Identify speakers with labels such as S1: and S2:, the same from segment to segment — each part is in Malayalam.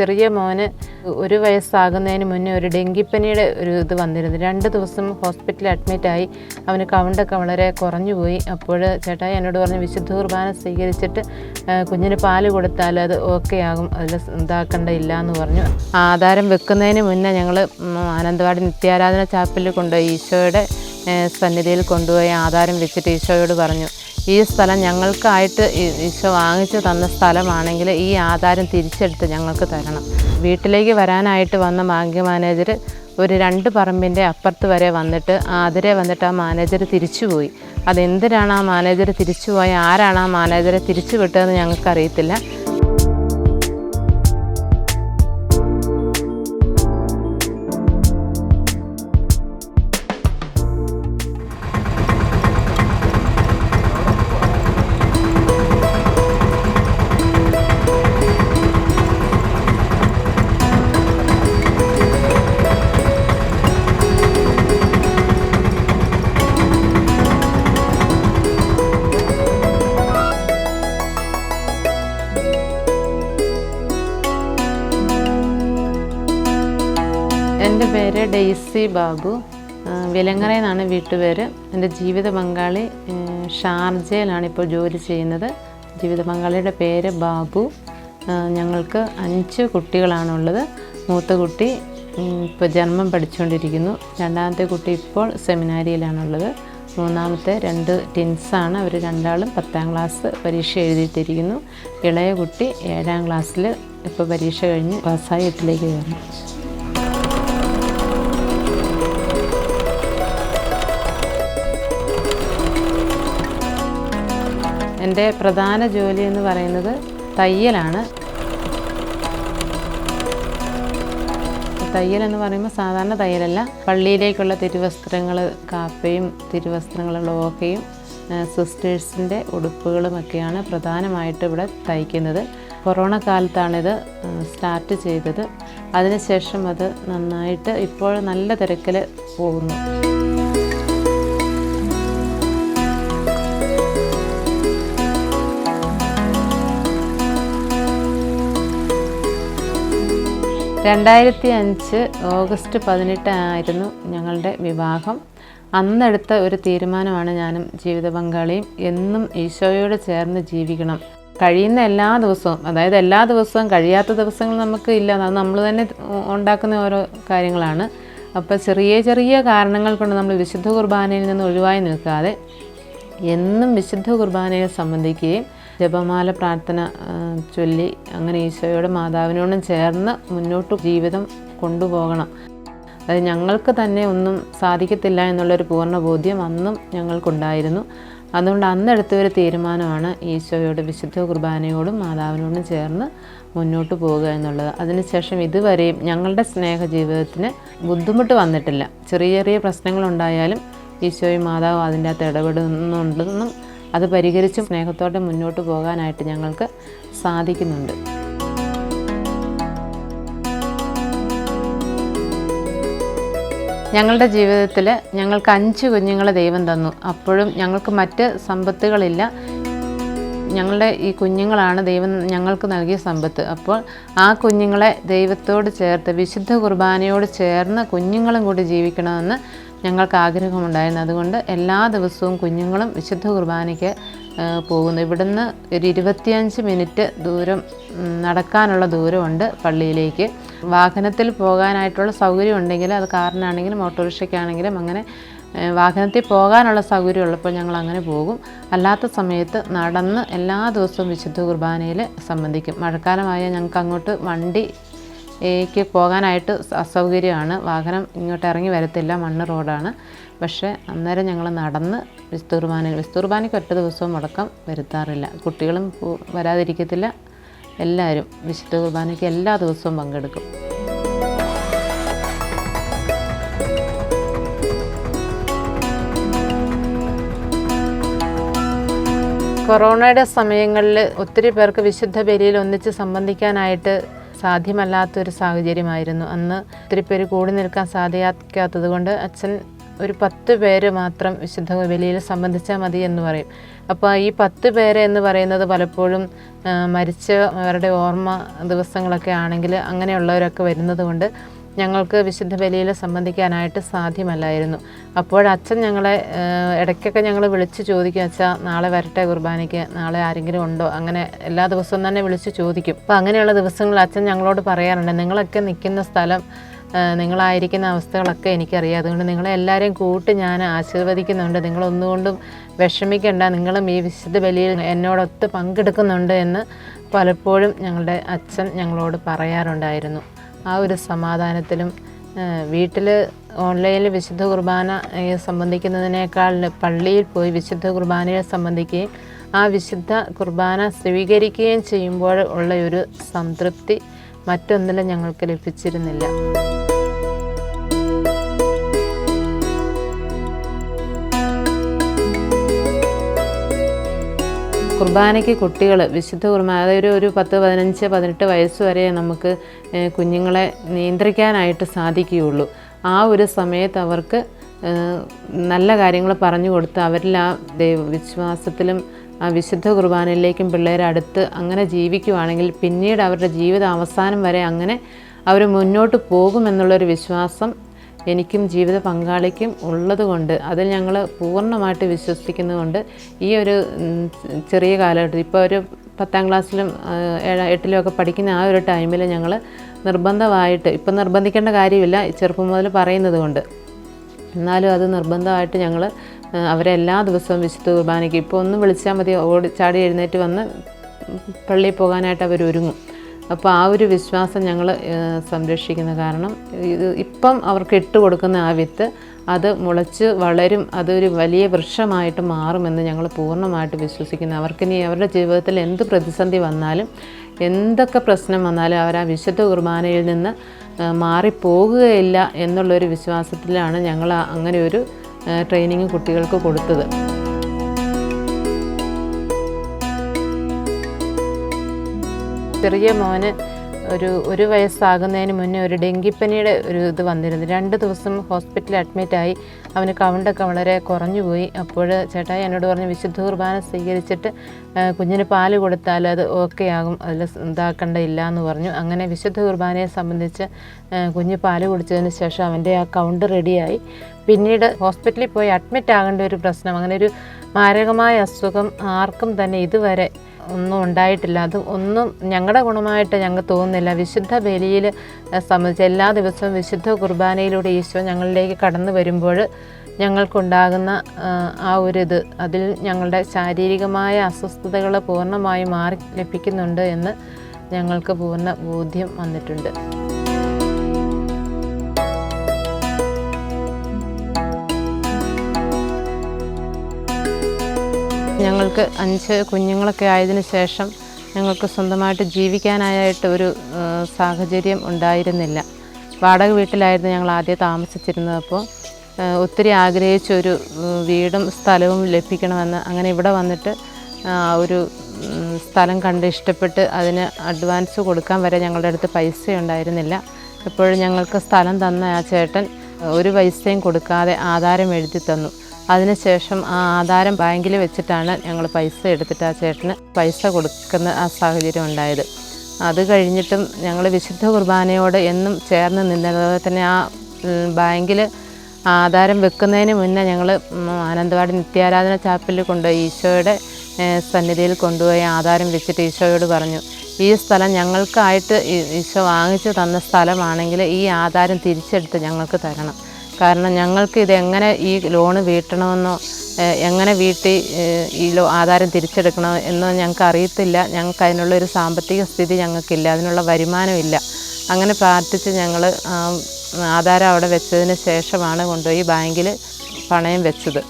S1: ചെറിയ മോന് ഒരു വയസ്സാകുന്നതിന് മുന്നേ ഒരു ഡെങ്കിപ്പനിയുടെ ഒരു ഇത് വന്നിരുന്നു. രണ്ട് ദിവസം ഹോസ്പിറ്റലിൽ അഡ്മിറ്റായി അവന് കൗണ്ടൊക്കെ വളരെ കുറഞ്ഞു പോയി. അപ്പോൾ ചേട്ടായി എന്നോട് പറഞ്ഞു വിശുദ്ധ കുർബാന സ്വീകരിച്ചിട്ട് കുഞ്ഞിന് പാൽ കൊടുത്താൽ അത് ഓക്കെ ആകും. അതിൽ ഇതാക്കേണ്ട ഇല്ല എന്ന് പറഞ്ഞു ആധാരം വെക്കുന്നതിന് മുന്നേ ഞങ്ങൾ ആനന്ദവാടി നിത്യാരാധന ചാപ്പലിൽ കൊണ്ടുപോയി ഈശോയുടെ സന്നിധിയിൽ കൊണ്ടുപോയി ആധാരം വെച്ചിട്ട് ഈശോയോട് പറഞ്ഞു. ഈ സ്ഥലം ഞങ്ങൾക്കായിട്ട് ഈശോ വാങ്ങിച്ചു തന്ന സ്ഥലമാണെങ്കിൽ ഈ ആധാരം തിരിച്ചെടുത്ത് ഞങ്ങൾക്ക് തരണം. വീട്ടിലേക്ക് വരാനായിട്ട് വന്ന ബാങ്ക് മാനേജർ ഒരു രണ്ട് പറമ്പിന്റെ അപ്പുറത്ത് വരെ വന്നിട്ട് അതിരെ വന്നിട്ട് ആ മാനേജർ തിരിച്ചുപോയി. അതെന്തിനാണ് ആ മാനേജർ തിരിച്ചുപോയി? ആരാണ് ആ മാനേജറെ തിരിച്ചു വിട്ടതെന്ന് ഞങ്ങൾക്കറിയത്തില്ല. എന്റെ പേര് ഡെയ്സി ബാബു. വിലങ്ങറയിൽ നിന്നാണ് വീട്ടുപേര്. എന്റെ ജീവിത പങ്കാളി ഷാർജയിലാണ് ഇപ്പോൾ ജോലി ചെയ്യുന്നത്. ജീവിത പങ്കാളിയുടെ പേര് ബാബു. ഞങ്ങൾക്ക് അഞ്ച് കുട്ടികളാണുള്ളത്. മൂത്ത കുട്ടി ഇപ്പോൾ ജന്മം പഠിച്ചുകൊണ്ടിരിക്കുന്നു. രണ്ടാമത്തെ കുട്ടി ഇപ്പോൾ സെമിനാരിയിലാണുള്ളത്. മൂന്നാമത്തെ രണ്ട് ടിൻസാണ്. അവർ രണ്ടാളും പത്താം ക്ലാസ് പരീക്ഷ എഴുതിയിട്ടിരിക്കുന്നു. ഇളയ കുട്ടി ഏഴാം ക്ലാസ്സിൽ ഇപ്പോൾ പരീക്ഷ കഴിഞ്ഞ് പാസ്സായി എട്ടിലേക്ക് കയറുന്നു. എന്റെ പ്രധാന ജോലി എന്ന് പറയുന്നത് തയ്യലാണ്. തയ്യൽ എന്ന് പറയുമ്പോൾ സാധാരണ തയ്യലല്ല. പള്ളിയിലേക്കുള്ള തിരുവസ്ത്രങ്ങൾ കാപ്പയും തിരുവസ്ത്രങ്ങളുള്ള ഓക്കയും സിസ്റ്റേഴ്സിന്റെ ഉടുപ്പുകളുമൊക്കെയാണ് പ്രധാനമായിട്ട് ഇവിടെ തയ്ക്കുന്നത്. കൊറോണ കാലത്താണിത് സ്റ്റാർട്ട് ചെയ്തത്. അതിനുശേഷം അത് നന്നായിട്ട് ഇപ്പോൾ നല്ല തിരക്കിൽ പോകുന്നു. രണ്ടായിരത്തി അഞ്ച് ഓഗസ്റ്റ് പതിനെട്ട് ആയിരുന്നു ഞങ്ങളുടെ വിവാഹം. അന്നെടുത്ത ഒരു തീരുമാനമാണ് ഞാനും ജീവിത പങ്കാളിയും എന്നും ഈശോയോട് ചേർന്ന് ജീവിക്കണം. കഴിയുന്ന എല്ലാ ദിവസവും അതായത് എല്ലാ ദിവസവും കഴിയാത്ത ദിവസങ്ങൾ നമുക്ക് ഇല്ല. അത് നമ്മൾ തന്നെ ഉണ്ടാക്കുന്ന ഓരോ കാര്യങ്ങളാണ്. അപ്പോൾ ചെറിയ ചെറിയ കാരണങ്ങൾ കൊണ്ട് നമ്മൾ വിശുദ്ധ കുർബാനയിൽ നിന്ന് ഒഴിവായി നിൽക്കാതെ എന്നും വിശുദ്ധ കുർബാനയെ സംബന്ധിക്കുകയും ജപമാല പ്രാർത്ഥന ചൊല്ലി അങ്ങനെ ഈശോയോടും മാതാവിനോടും ചേർന്ന് മുന്നോട്ട് ജീവിതം കൊണ്ടുപോകണം. അതായത് ഞങ്ങൾക്ക് തന്നെ ഒന്നും സാധിക്കത്തില്ല എന്നുള്ളൊരു പൂർണ ബോധ്യം അന്നും ഞങ്ങൾക്കുണ്ടായിരുന്നു. അതുകൊണ്ട് അന്നെടുത്ത ഒരു തീരുമാനമാണ് ഈശോയോട് വിശുദ്ധ കുർബാനയോടും മാതാവിനോടും ചേർന്ന് മുന്നോട്ട് പോവുക എന്നുള്ളത്. അതിനുശേഷം ഇതുവരെയും ഞങ്ങളുടെ സ്നേഹ ജീവിതത്തിന് ബുദ്ധിമുട്ട് വന്നിട്ടില്ല. ചെറിയ ചെറിയ പ്രശ്നങ്ങളുണ്ടായാലും ഈശോയും മാതാവും അതിന്റെ അകത്ത് ഇടപെടുന്നുണ്ടെന്നും അത് പരിഹരിച്ചും സ്നേഹത്തോടെ മുന്നോട്ട് പോകാനായിട്ട് ഞങ്ങൾക്ക് സാധിക്കുന്നുണ്ട്. ഞങ്ങളുടെ ജീവിതത്തിൽ ഞങ്ങൾക്ക് അഞ്ച് കുഞ്ഞുങ്ങളെ ദൈവം തന്നു. അപ്പോഴും ഞങ്ങൾക്ക് മറ്റ് സമ്പത്തുകളില്ല. ഞങ്ങളുടെ ഈ കുഞ്ഞുങ്ങളാണ് ദൈവം ഞങ്ങൾക്ക് നൽകിയ സമ്പത്ത്. അപ്പോൾ ആ കുഞ്ഞുങ്ങളെ ദൈവത്തോട് ചേർത്ത് വിശുദ്ധ കുർബാനയോട് ചേർന്ന് കുഞ്ഞുങ്ങളും കൂടി ജീവിക്കണമെന്ന് ഞങ്ങൾക്ക് ആഗ്രഹമുണ്ടായിരുന്നു. അതുകൊണ്ട് എല്ലാ ദിവസവും കുഞ്ഞുങ്ങളും വിശുദ്ധ കുർബാനയ്ക്ക് പോകുന്നു. ഇവിടുന്ന് ഒരു ഇരുപത്തിയഞ്ച് മിനിറ്റ് ദൂരം നടക്കാനുള്ള ദൂരമുണ്ട് പള്ളിയിലേക്ക്. വാഹനത്തിൽ പോകാനായിട്ടുള്ള സൗകര്യം ഉണ്ടെങ്കിൽ അത് കാറിനാണെങ്കിലും ഓട്ടോറിക്ഷയ്ക്കാണെങ്കിലും അങ്ങനെ വാഹനത്തിൽ പോകാനുള്ള സൗകര്യം ഉള്ളപ്പോൾ ഞങ്ങൾ അങ്ങനെ പോകും. അല്ലാത്ത സമയത്ത് നടന്ന് എല്ലാ ദിവസവും വിശുദ്ധ കുർബാനയിൽ സംബന്ധിക്കും. മഴക്കാലമായാൽ ഞങ്ങൾക്ക് അങ്ങോട്ട് വണ്ടി ഏക്ക് പോകാനായിട്ട് അസൗകര്യമാണ്. വാഹനം ഇങ്ങോട്ട് ഇറങ്ങി വരത്തില്ല. മണ്ണ് റോഡാണ്. പക്ഷേ അന്നേരം ഞങ്ങൾ നടന്ന് വിസ്തൂർബാനിൽ വിസ്തൂർബാനിക്ക് ഒറ്റ ദിവസവും മുടക്കം വരുത്താറില്ല. കുട്ടികളും വരാതിരിക്കത്തില്ല. എല്ലാവരും വിശുദ്ധ കുർബാനയ്ക്ക് എല്ലാ ദിവസവും പങ്കെടുക്കും. കൊറോണയുടെ സമയങ്ങളിൽ ഒത്തിരി പേർക്ക് വിശുദ്ധ ബലിയിൽ ഒന്നിച്ച് സംബന്ധിക്കാനായിട്ട് സാധ്യമല്ലാത്തൊരു സാഹചര്യമായിരുന്നു. അന്ന് ഒത്തിരി പേര് കൂടി നിൽക്കാൻ സാധിക്കാത്തത് കൊണ്ട് അച്ഛൻ ഒരു പത്ത് പേര് മാത്രം വിശുദ്ധ ബലിയിൽ സംബന്ധിച്ചാൽ മതി എന്ന് പറയും. അപ്പോൾ ഈ പത്ത് പേര് എന്ന് പറയുന്നത് പലപ്പോഴും മരിച്ചവരുടെ ഓർമ്മ ദിവസങ്ങളൊക്കെ ആണെങ്കിൽ അങ്ങനെയുള്ളവരൊക്കെ വരുന്നത് കൊണ്ട് ഞങ്ങൾക്ക് വിശുദ്ധ ബലിയിൽ സംബന്ധിക്കാനായിട്ട് സാധ്യമല്ലായിരുന്നു. അപ്പോൾ അച്ഛൻ ഞങ്ങളെ ഇടയ്ക്കൊക്കെ ഞങ്ങൾ വിളിച്ച് ചോദിക്കും അച്ഛാ നാളെ വരട്ടെ കുർബാനയ്ക്ക്? നാളെ ആരെങ്കിലും ഉണ്ടോ? അങ്ങനെ എല്ലാ ദിവസവും തന്നെ വിളിച്ച് ചോദിക്കും. അപ്പോൾ അങ്ങനെയുള്ള ദിവസങ്ങളിൽ അച്ഛൻ ഞങ്ങളോട് പറയാറുണ്ട് നിങ്ങളൊക്കെ നിൽക്കുന്ന സ്ഥലം നിങ്ങളായിരിക്കുന്ന അവസ്ഥകളൊക്കെ എനിക്കറിയാം. അതുകൊണ്ട് നിങ്ങളെ എല്ലാവരെയും കൂട്ടി ഞാൻ ആശീർവദിക്കുന്നുണ്ട്. നിങ്ങളൊന്നുകൊണ്ടും വിഷമിക്കേണ്ട. നിങ്ങളും ഈ വിശുദ്ധ ബലിയിൽ എന്നോടൊത്ത് പങ്കെടുക്കുന്നുണ്ട് എന്ന് പലപ്പോഴും ഞങ്ങളുടെ അച്ഛൻ ഞങ്ങളോട് പറയാറുണ്ടായിരുന്നു. ആ ഒരു സമാധാനത്തിലും വീട്ടിൽ ഓൺലൈനിൽ വിശുദ്ധ കുർബാന സംബന്ധിക്കുന്നതിനേക്കാൾ പള്ളിയിൽ പോയി വിശുദ്ധ കുർബാനയെ സംബന്ധിക്കുകയും ആ വിശുദ്ധ കുർബാന സ്വീകരിക്കുകയും ചെയ്യുമ്പോൾ ഉള്ള ഒരു സംതൃപ്തി മറ്റൊന്നിലും ഞങ്ങൾക്ക് ലഭിച്ചിരുന്നില്ല. കുർബാനയ്ക്ക് കുട്ടികൾ വിശുദ്ധ കുർബാന അതായത് ഒരു പത്ത് പതിനഞ്ച് പതിനെട്ട് വയസ്സ് വരെ നമുക്ക് കുഞ്ഞുങ്ങളെ നിയന്ത്രിക്കാനായിട്ട് സാധിക്കുകയുള്ളൂ. ആ ഒരു സമയത്ത് അവർക്ക് നല്ല കാര്യങ്ങൾ പറഞ്ഞു കൊടുത്ത് അവരിൽ ആ ദൈവ വിശ്വാസത്തിലും ആ വിശുദ്ധ കുർബാനയിലേക്കും പിള്ളേരെ അടുത്ത് അങ്ങനെ ജീവിക്കുവാണെങ്കിൽ പിന്നീട് അവരുടെ ജീവിത അവസാനം വരെ അങ്ങനെ അവർ മുന്നോട്ട് പോകുമെന്നുള്ളൊരു വിശ്വാസം എനിക്കും ജീവിത പങ്കാളിക്കും ഉള്ളതുകൊണ്ട് അതിൽ ഞങ്ങൾ പൂർണമായിട്ട് വിശ്വസിക്കുന്നതുകൊണ്ട് ഈ ഒരു ചെറിയ കാലഘട്ടത്തിൽ ഇപ്പോൾ ഒരു പത്താം ക്ലാസ്സിലും ഏഴ എട്ടിലും ഒക്കെ പഠിക്കുന്ന ആ ഒരു ടൈമിൽ ഞങ്ങൾ നിർബന്ധമായിട്ട് ഇപ്പം നിർബന്ധിക്കേണ്ട കാര്യമില്ല ചെറുപ്പം മുതൽ പറയുന്നത് കൊണ്ട്. എന്നാലും അത് നിർബന്ധമായിട്ട് ഞങ്ങൾ അവരെ എല്ലാ ദിവസവും വിശുദ്ധ കുർബാനയ്ക്ക് ഇപ്പോൾ ഒന്ന് വിളിച്ചാൽ മതി ഓടി ചാടി എഴുന്നേറ്റ് വന്ന് പള്ളിയിൽ പോകാനായിട്ട് അവർ ഒരുങ്ങും അപ്പോൾ ആ ഒരു വിശ്വാസം ഞങ്ങൾ സംരക്ഷിക്കുന്ന കാരണം ഇത് ഇപ്പം അവർക്ക് ഇട്ട് കൊടുക്കുന്ന ആ വിത്ത് അത് മുളച്ച് വളരും അതൊരു വലിയ വൃക്ഷമായിട്ട് മാറുമെന്ന് ഞങ്ങൾ പൂർണമായിട്ട് വിശ്വസിക്കുന്നു. അവർക്കിനി അവരുടെ ജീവിതത്തിൽ എന്ത് പ്രതിസന്ധി വന്നാലും എന്തൊക്കെ പ്രശ്നം വന്നാലും അവർ ആ വിശുദ്ധ കുർബാനയിൽ നിന്ന് മാറിപ്പോകുകയില്ല എന്നുള്ളൊരു വിശ്വാസത്തിലാണ് ഞങ്ങൾ അങ്ങനെ ഒരു ട്രെയിനിങ് കുട്ടികൾക്ക് കൊടുത്തത്. ചെറിയ മോന് ഒരു ഒരു വയസ്സാകുന്നതിന് മുന്നേ ഒരു ഡെങ്കിപ്പനിയുടെ ഒരു ഇത് വന്നിരുന്നു. രണ്ട് ദിവസം ഹോസ്പിറ്റലിൽ അഡ്മിറ്റായി അവന് കൗണ്ടൊക്കെ വളരെ കുറഞ്ഞു പോയി. അപ്പോൾ ചേട്ടായി എന്നോട് പറഞ്ഞു വിശുദ്ധ കുർബാന സ്വീകരിച്ചിട്ട് കുഞ്ഞിന് പാൽ കൊടുത്താൽ അത് ഓക്കെ ആകും അതിൽ ഇതാക്കേണ്ട ഇല്ല എന്ന് പറഞ്ഞു. അങ്ങനെ വിശുദ്ധ കുർബാനയെ സംബന്ധിച്ച് കുഞ്ഞ് പാൽ കുടിച്ചതിന് ശേഷം അവന്റെ ആ കൗണ്ട് റെഡിയായി. പിന്നീട് ഹോസ്പിറ്റലിൽ പോയി അഡ്മിറ്റ് ആകേണ്ട ഒരു പ്രശ്നം അങ്ങനെ ഒരു മാരകമായ അസുഖം ആർക്കും തന്നെ ഇതുവരെ ഒന്നും ഉണ്ടായിട്ടില്ല. അത് ഒന്നും ഞങ്ങളുടെ ഗുണമായിട്ട് ഞങ്ങൾക്ക് തോന്നുന്നില്ല. വിശുദ്ധ ബലിയിൽ സംബന്ധിച്ച് എല്ലാ ദിവസവും വിശുദ്ധ കുർബാനയിലൂടെ ഈശോ ഞങ്ങളിലേക്ക് കടന്നു വരുമ്പോൾ ഞങ്ങൾക്കുണ്ടാകുന്ന ആ, ഒരു ഇത് അതിൽ ഞങ്ങളുടെ ശാരീരികമായ അസ്വസ്ഥതകൾ പൂർണമായി മാറി ലഭിക്കുന്നുണ്ട് എന്ന് ഞങ്ങൾക്ക് പൂർണ ബോധ്യം വന്നിട്ടുണ്ട്. ഞങ്ങൾക്ക് അഞ്ച് കുഞ്ഞുങ്ങളൊക്കെ ആയതിനു ശേഷം ഞങ്ങൾക്ക് സ്വന്തമായിട്ട് ജീവിക്കാനായിട്ട് ഒരു സാഹചര്യം ഉണ്ടായിരുന്നില്ല. വാടക വീട്ടിലായിരുന്നു ഞങ്ങൾ ആദ്യം താമസിച്ചിരുന്നത് അപ്പോൾ ഒത്തിരി ആഗ്രഹിച്ചൊരു വീടും സ്ഥലവും ലഭിക്കണമെന്ന് അങ്ങനെ ഇവിടെ വന്നിട്ട് ഒരു സ്ഥലം കണ്ട് ഇഷ്ടപ്പെട്ട് അതിന് അഡ്വാൻസ് കൊടുക്കാൻ വരെ ഞങ്ങളുടെ അടുത്ത് പൈസ ഉണ്ടായിരുന്നില്ല എപ്പോഴും ഞങ്ങൾക്ക് സ്ഥലം തന്ന ആ ചേട്ടൻ ഒരു പൈസയും കൊടുക്കാതെ ആധാരം എഴുതി തന്നു. അതിനുശേഷം ആ ആധാരം ബാങ്കിൽ വെച്ചിട്ടാണ് ഞങ്ങൾ പൈസ എടുത്തിട്ട് ആ ചേട്ടന് പൈസ കൊടുക്കുന്ന ആ സാഹചര്യം ഉണ്ടായത്. അത് കഴിഞ്ഞിട്ടും ഞങ്ങൾ വിശുദ്ധ കുർബാനയോട് എന്നും ചേർന്ന് നിന്നത് തന്നെ ആ ബാങ്കിൽ ആധാരം വെക്കുന്നതിന് മുന്നേ ഞങ്ങൾ ആനന്ദവാടി നിത്യാരാധന ചാപ്പലിൽ കൊണ്ടുപോയി ഈശോയുടെ സന്നിധിയിൽ കൊണ്ടുപോയി ആധാരം വെച്ചിട്ട് ഈശോയോട് പറഞ്ഞു ഈ സ്ഥലം ഞങ്ങൾക്കായിട്ട് ഈശോ വാങ്ങിച്ചു തന്ന സ്ഥലമാണെങ്കിൽ ഈ ആധാരം തിരിച്ചെടുത്ത് ഞങ്ങൾക്ക് തരണം. കാരണം ഞങ്ങൾക്ക് ഇത് എങ്ങനെ ഈ ലോണ് വീട്ടണമെന്നോ എങ്ങനെ വീട്ടി ഈ ലോ ആധാരം തിരിച്ചെടുക്കണോ എന്നോ ഞങ്ങൾക്ക് അറിയത്തില്ല. ഞങ്ങൾക്ക് അതിനുള്ള ഒരു സാമ്പത്തിക സ്ഥിതി ഞങ്ങൾക്കില്ല. അതിനുള്ള വരുമാനമില്ല അങ്ങനെ പ്രാർത്ഥിച്ച് ഞങ്ങൾ ആധാരം അവിടെ വെച്ചതിന് ശേഷമാണ് കൊണ്ടുപോയി ബാങ്കിൽ പണയം വെച്ചത്.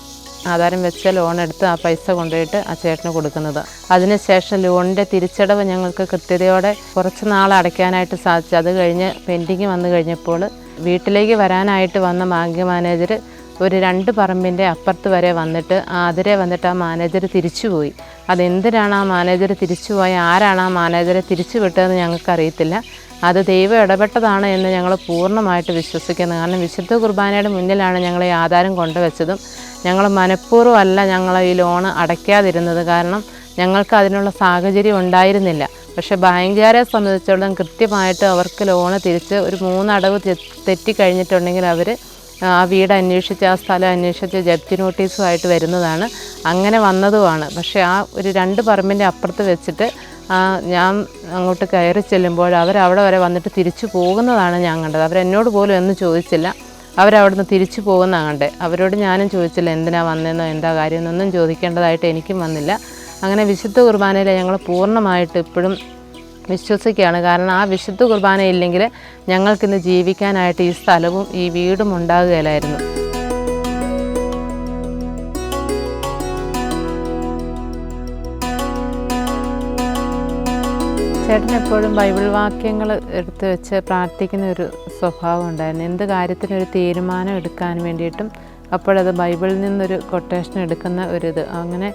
S1: ആധാരം വെച്ച ലോൺ എടുത്ത് ആ പൈസ കൊണ്ടുപോയിട്ട് ആ ചേട്ടന് കൊടുക്കുന്നത്. അതിനുശേഷം ലോണിന്റെ തിരിച്ചടവ് ഞങ്ങൾക്ക് കൃത്യതയോടെ കുറച്ച് നാൾ അടയ്ക്കാനായിട്ട് സാധിച്ചു. അത് കഴിഞ്ഞ് പെൻഡിങ് വന്നു കഴിഞ്ഞപ്പോൾ വീട്ടിലേക്ക് വരാനായിട്ട് വന്ന ബാങ്ക് മാനേജർ ഒരു രണ്ട് പറമ്പിന്റെ അപ്പുറത്ത് വരെ വന്നിട്ട് അതിരെ വന്നിട്ട് ആ മാനേജർ തിരിച്ചുപോയി. അതെന്തിനാണ് ആ മാനേജർ തിരിച്ചുപോയ? ആരാണ് ആ മാനേജറെ തിരിച്ചു വിട്ടതെന്ന് ഞങ്ങൾക്കറിയത്തില്ല. അത് ദൈവം ഇടപെട്ടതാണ് എന്ന് ഞങ്ങൾ പൂർണമായിട്ട് വിശ്വസിക്കുന്നു. കാരണം വിശുദ്ധ കുർബാനയുടെ മുന്നിലാണ് ഞങ്ങൾ ഈ ആധാരം കൊണ്ടുവച്ചതും. ഞങ്ങൾ മനഃപൂർവമല്ല ഞങ്ങൾ ഈ ലോണ് അടയ്ക്കാതിരുന്നത്. കാരണം ഞങ്ങൾക്ക് അതിനുള്ള സാഹചര്യം ഉണ്ടായിരുന്നില്ല. പക്ഷേ ബാങ്കുകാരെ സംബന്ധിച്ചിടത്തോളം കൃത്യമായിട്ട് അവർക്ക് ലോണ് തിരിച്ച് ഒരു മൂന്നടവ് തെറ്റി കഴിഞ്ഞിട്ടുണ്ടെങ്കിൽ അവർ ആ വീട് അന്വേഷിച്ച് ആ സ്ഥലം അന്വേഷിച്ച് ജപ്തി നോട്ടീസുമായിട്ട് വരുന്നതാണ്. അങ്ങനെ വന്നതുമാണ്. പക്ഷേ ആ ഒരു രണ്ട് പറമ്പിന്റെ അപ്പുറത്ത് വെച്ചിട്ട് ഞാൻ അങ്ങോട്ട് കയറി ചെല്ലുമ്പോൾ അവരവിടെ വരെ വന്നിട്ട് തിരിച്ചു പോകുന്നതാണ് ഞാൻ കണ്ടത്. അവരെന്നോട് പോലും ഒന്നും ചോദിച്ചില്ല. അവരവിടുന്ന് തിരിച്ചു പോകുന്നതാണ് കണ്ടേ അവരോട് ഞാനും ചോദിച്ചില്ല എന്തിനാ വന്നതെന്നോ എന്താ കാര്യമെന്നൊന്നും ചോദിക്കേണ്ടതായിട്ട് എനിക്കും വന്നില്ല. അങ്ങനെ വിശുദ്ധ കുർബാനയിൽ ഞങ്ങൾ പൂർണമായിട്ട് ഇപ്പോഴും വിശ്വസിക്കുകയാണ്. കാരണം ആ വിശുദ്ധ കുർബാന ഇല്ലെങ്കിൽ ഞങ്ങൾക്കിന്ന് ജീവിക്കാനായിട്ട് ഈ സ്ഥലവും ഈ വീടും ഉണ്ടാകുകയില്ലായിരുന്നു. ചേട്ടൻ എപ്പോഴും ബൈബിൾ വാക്യങ്ങൾ എടുത്തു വെച്ച് പ്രാർത്ഥിക്കുന്ന ഒരു സ്വഭാവം ഉണ്ടായിരുന്നു. എന്ത് കാര്യത്തിനൊരു തീരുമാനം എടുക്കാൻ വേണ്ടിയിട്ടും അപ്പോഴത് ബൈബിളിൽ നിന്നൊരു കൊട്ടേഷൻ എടുക്കുന്ന ഒരിത്. അങ്ങനെ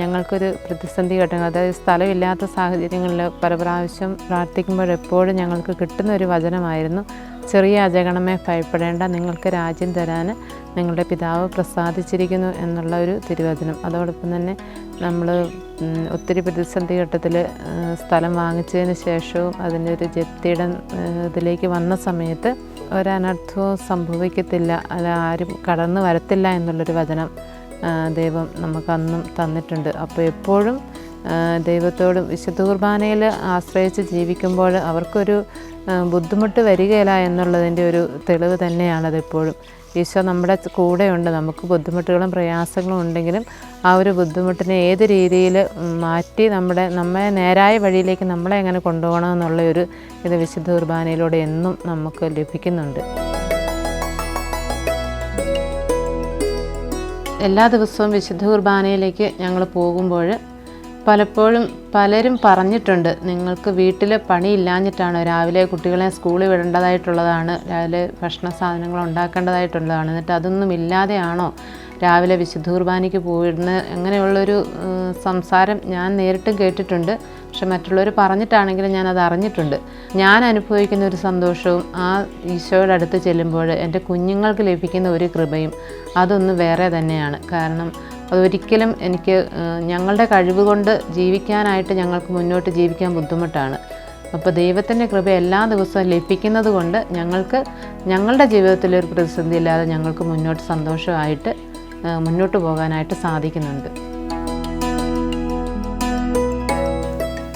S1: ഞങ്ങൾക്കൊരു പ്രതിസന്ധി ഘട്ടങ്ങൾ അതായത് സ്ഥലമില്ലാത്ത സാഹചര്യങ്ങളിൽ പല പ്രാവശ്യം പ്രാർത്ഥിക്കുമ്പോൾ എപ്പോഴും ഞങ്ങൾക്ക് കിട്ടുന്ന ഒരു വചനമായിരുന്നു ചെറിയ അജഗണമേ ഭയപ്പെടേണ്ട നിങ്ങൾക്ക് രാജ്യം തരാൻ നിങ്ങളുടെ പിതാവ് പ്രസാദിച്ചിരിക്കുന്നു എന്നുള്ള ഒരു തിരുവചനം. അതോടൊപ്പം തന്നെ നമ്മൾ ഒത്തിരി പ്രതിസന്ധി ഘട്ടത്തിൽ സ്ഥലം വാങ്ങിച്ചതിന് ശേഷവും അതിന്റെ ഒരു ജപ്തിയുടെ ഇതിലേക്ക് വന്ന സമയത്ത് ഒരനർത്ഥവും സംഭവിക്കത്തില്ല അല്ല ആരും കടന്നു വരത്തില്ല എന്നുള്ളൊരു വചനം. ദൈവം നമുക്കന്നും തന്നിട്ടുണ്ട്. അപ്പോൾ എപ്പോഴും ദൈവത്തോട് വിശുദ്ധ കുർബാനയിൽ ആശ്രയിച്ച് ജീവിക്കുമ്പോൾ അവർക്കൊരു ബുദ്ധിമുട്ട് വരികയില്ല എന്നുള്ളതിന്റെ ഒരു തെളിവ് തന്നെയാണത് എപ്പോഴും. ഈശോ നമ്മുടെ കൂടെയുണ്ട്. നമുക്ക് ബുദ്ധിമുട്ടുകളും പ്രയാസങ്ങളും ഉണ്ടെങ്കിലും ആ ഒരു ബുദ്ധിമുട്ടിനെ ഏത് രീതിയിൽ മാറ്റി നമ്മുടെ നമ്മെ നേരായ വഴിയിലേക്ക് നമ്മളെ എങ്ങനെ കൊണ്ടുപോകണം എന്നുള്ള ഒരു ഇത് വിശുദ്ധ കുർബാനയിലൂടെ എന്നും നമുക്ക് ലഭിക്കുന്നുണ്ട്. എല്ലാ ദിവസവും വിശുദ്ധ കുർബാനയിലേക്ക് ഞങ്ങൾ പോകുമ്പോൾ പലപ്പോഴും പലരും പറഞ്ഞിട്ടുണ്ട് നിങ്ങൾക്ക് വീട്ടിൽ പണിയില്ലാഞ്ഞിട്ടാണ് രാവിലെ കുട്ടികളെ സ്കൂളിൽ വിടേണ്ടതായിട്ടുള്ളതാണ് രാവിലെ ഭക്ഷണ സാധനങ്ങൾ ഉണ്ടാക്കേണ്ടതായിട്ടുള്ളതാണ് എന്നിട്ട് അതൊന്നും ഇല്ലാതെയാണോ രാവിലെ വിശുദ്ധ കുർബാനയ്ക്ക് പോയിടുന്നത് അങ്ങനെയുള്ളൊരു സംസാരം ഞാൻ നേരിട്ടും കേട്ടിട്ടുണ്ട്. പക്ഷെ മറ്റുള്ളവർ പറഞ്ഞിട്ടാണെങ്കിലും ഞാൻ അത് അറിഞ്ഞിട്ടുണ്ട്. ഞാൻ അനുഭവിക്കുന്ന ഒരു സന്തോഷവും ആ ഈശോയുടെ അടുത്ത് ചെല്ലുമ്പോൾ എന്റെ കുഞ്ഞുങ്ങൾക്ക് ലഭിക്കുന്ന ഒരു കൃപയും അതൊന്ന് വേറെ തന്നെയാണ്. കാരണം അതൊരിക്കലും എനിക്ക് ഞങ്ങളുടെ കഴിവ് കൊണ്ട് ജീവിക്കാനായിട്ട് ഞങ്ങൾക്ക് മുന്നോട്ട് ജീവിക്കാൻ ബുദ്ധിമുട്ടാണ്. അപ്പോൾ ദൈവത്തിന്റെ കൃപ എല്ലാ ദിവസവും ലഭിക്കുന്നത് കൊണ്ട് ഞങ്ങൾക്ക് ഞങ്ങളുടെ ജീവിതത്തിൽ ഒരു പ്രതിസന്ധി ഇല്ലാതെ ഞങ്ങൾക്ക് മുന്നോട്ട് സന്തോഷമായിട്ട് മുന്നോട്ട് പോകാനായിട്ട് സാധിക്കുന്നുണ്ട്.